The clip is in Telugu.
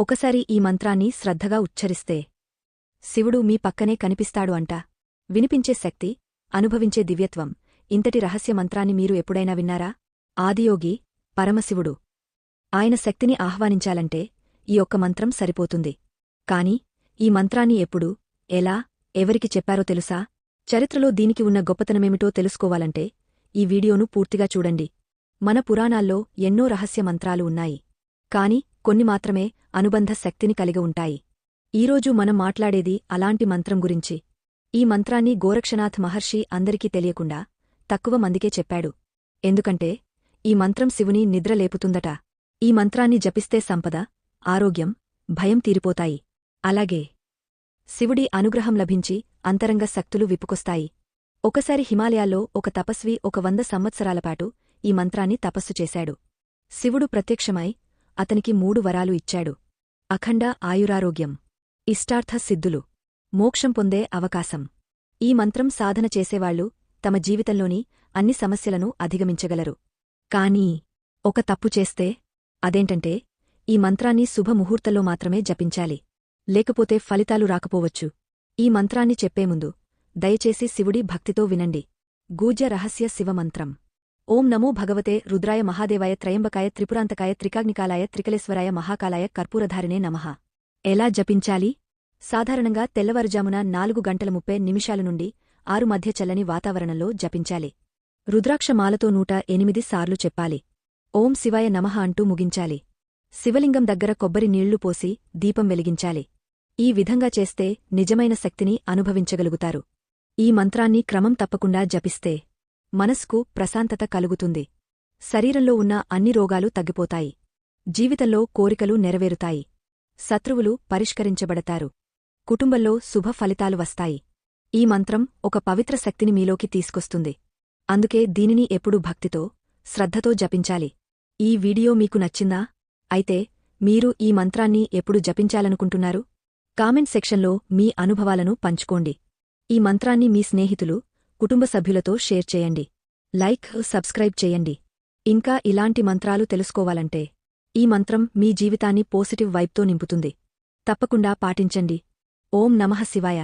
ఒకసారి ఈ మంత్రాన్ని శ్రద్ధగా ఉచ్చరిస్తే శివుడు మీ పక్కనే కనిపిస్తాడు అంట. వినిపించే శక్తి అనుభవించే దివ్యత్వం. ఇంతటి రహస్య మంత్రాన్ని మీరు ఎప్పుడైనా విన్నారా? ఆదియోగి పరమశివుడు. ఆయన శక్తిని ఆహ్వానించాలంటే ఈ ఒక్క మంత్రం సరిపోతుంది. కాని ఈ మంత్రాన్ని ఎప్పుడు ఎలా ఎవరికి చెప్పారో తెలుసా? చరిత్రలో దీనికి ఉన్న గొప్పతనమేమిటో తెలుసుకోవాలంటే ఈ వీడియోను పూర్తిగా చూడండి. మన పురాణాల్లో ఎన్నో రహస్య మంత్రాలు ఉన్నాయి. కాని కొన్ని మాత్రమే అనుబంధ శక్తిని కలిగి ఉంటాయి. ఈరోజు మనం మాట్లాడేది అలాంటి మంత్రం గురించి. ఈ మంత్రాన్ని గోరక్షనాథ్ మహర్షి అందరికీ తెలియకుండా తక్కువ మందికే చెప్పాడు. ఎందుకంటే ఈ మంత్రం శివుని నిద్రలేపుతుందట ఈ మంత్రాన్ని జపిస్తే సంపద ఆరోగ్యం భయం తీరిపోతాయి. అలాగే శివుడి అనుగ్రహం లభించి అంతరంగ శక్తులు విప్పుకొస్తాయి. ఒకసారి హిమాలయాల్లో ఒక తపస్వి ఒక వంద సంవత్సరాలపాటు ఈ మంత్రాన్ని తపస్సు చేశాడు. శివుడు ప్రత్యక్షమై అతనికి మూడు వరాలు ఇచ్చాడు. అఖండ ఆయురారోగ్యం. ఇష్టార్థ సిద్ధులు. మోక్షం పొందే అవకాశం. ఈ మంత్రం సాధన చేసేవాళ్ళు తమ జీవితంలోని అన్ని సమస్యలను అధిగమించగలరు. కానీ ఒక తప్పు చేస్తే అదేంటంటే ఈ మంత్రాన్ని శుభముహూర్తంలో మాత్రమే జపించాలి. లేకపోతే ఫలితాలు రాకపోవచ్చు. ఈ మంత్రాన్ని చెప్పే ముందు దయచేసి శివుడి భక్తితో వినండి. గూజ రహస్య శివమంత్రం ఓం నమో భగవతే రుద్రాయ మహాదేవాయ త్రయంబకాయ త్రిపురాంతకాయ త్రికాగ్నికాలాయ త్రికలేశ్వరాయ మహాకాలాయ కర్పూరధారినే నమః. ఎలా జపించాలి? సాధారణంగా తెల్లవారుజామున నాలుగు గంటల ముప్పై నిమిషాల నుండి ఆరు మధ్య చల్లని వాతావరణంలో జపించాలి. రుద్రాక్షమాలతో నూట ఎనిమిది సార్లు చెప్పాలి. ఓం శివాయ నమః అంటూ ముగించాలి. శివలింగం దగ్గర కొబ్బరి నీళ్ళు పోసి దీపం వెలిగించాలి. ఈ విధంగా చేస్తే నిజమైన శక్తిని అనుభవించగలుగుతారు. ఈ మంత్రాన్ని క్రమం తప్పకుండా జపిస్తే మనస్కు ప్రశాంతత కలుగుతుంది. శరీరంలో ఉన్న అన్ని రోగాలు తగ్గిపోతాయి. జీవితంలో కోరికలు నెరవేరుతాయి. శత్రువులు పరిష్కరించబడతారు. కుటుంబంలో శుభ ఫలితాలు వస్తాయి. ఈ మంత్రం ఒక పవిత్ర శక్తిని మీలోకి తీసుకొస్తుంది. అందుకే దీనిని ఎప్పుడూ భక్తితో శ్రద్ధతో జపించాలి. ఈ వీడియో మీకు నచ్చిందా? అయితే మీరు ఈ మంత్రాన్ని ఎప్పుడు జపించాలనుకుంటున్నారు? కామెంట్ సెక్షన్లో మీ అనుభవాలను పంచుకోండి. ఈ మంత్రాన్ని మీ స్నేహితులు కుటుంబ సభ్యులతో షేర్ చేయండి. లైక్ సబ్స్క్రైబ్ చేయండి. ఇంకా ఇలాంటి మంత్రాలు తెలుసుకోవాలంటే ఈ మంత్రం మీ జీవితాన్ని పాజిటివ్ వైబ్తో నింపుతుంది. తప్పకుండా పాటించండి. ఓం నమః శివాయ.